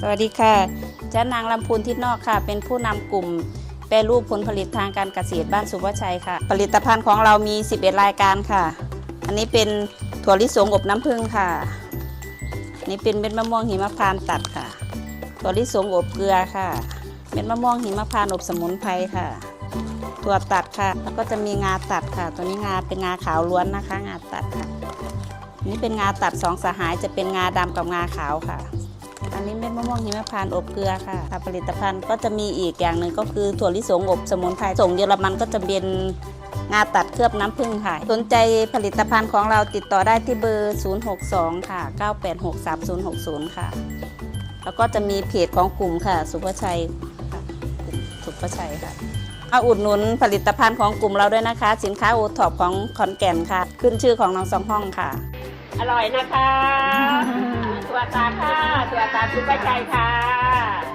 สวัสดีค่ะฉันนางลำพูนทิศนอกค่ะ เป็นผู้นำกลุ่มแปรรูปผลผลิตทางการเกษตรบ้านสุภชัยค่ะ ผลิตภัณฑ์ของเรามี 11 รายการค่ะ อันนี้เป็นถั่วลิสงอบน้ำผึ้งค่ะนนี่เป็นเม็ดมะม่วงหิมพานต์ตัดค่ะ ถั่วลิสงอบเกลือค่ะ เม็ดมะม่วงหิมพานต์อบสมุนไพรค่ะ ถั่วตัดค่ะ แล้วก็จะมีงาตัดค่ะ ตัวนี้งาเป็นงาขาวล้วนนะคะ งาตัดค่ะนนี่เป็นงาตัดสองสหายจะเป็นงาดำกับงาขาวค่ะ อันนี้เม็ดมะม่วงหิมพานต์อบเกลือค่ะค่ะผลิตภัณฑ์ก็จะมีอีกอย่างหนึ่งก็คือถั่วลิสงอบสมุนไพรส่งเยอรมันก็จะเป็นงาตัดเคลือบน้ำผึ้งค่ะ สนใจผลิตภัณฑ์ของเราติดต่อได้ที่เบอร์ 062 ค่ะ 9863060 ค่ะ แล้วก็จะมีเพจของกลุ่มค่ะ สุภชัยค่ะกลุ่มสุภชัยค่ะเอาอุดหนุนผลิตภัณฑ์ของกลุ่มเราด้วยนะคะ สินค้าโอท็อปของขอนแก่นค่ะ ขึ้นชื่อของน้องสองห้องค่ะ อร่อยนะคะ ตัวตาค่ะ ตวตามซุปใจค่ะ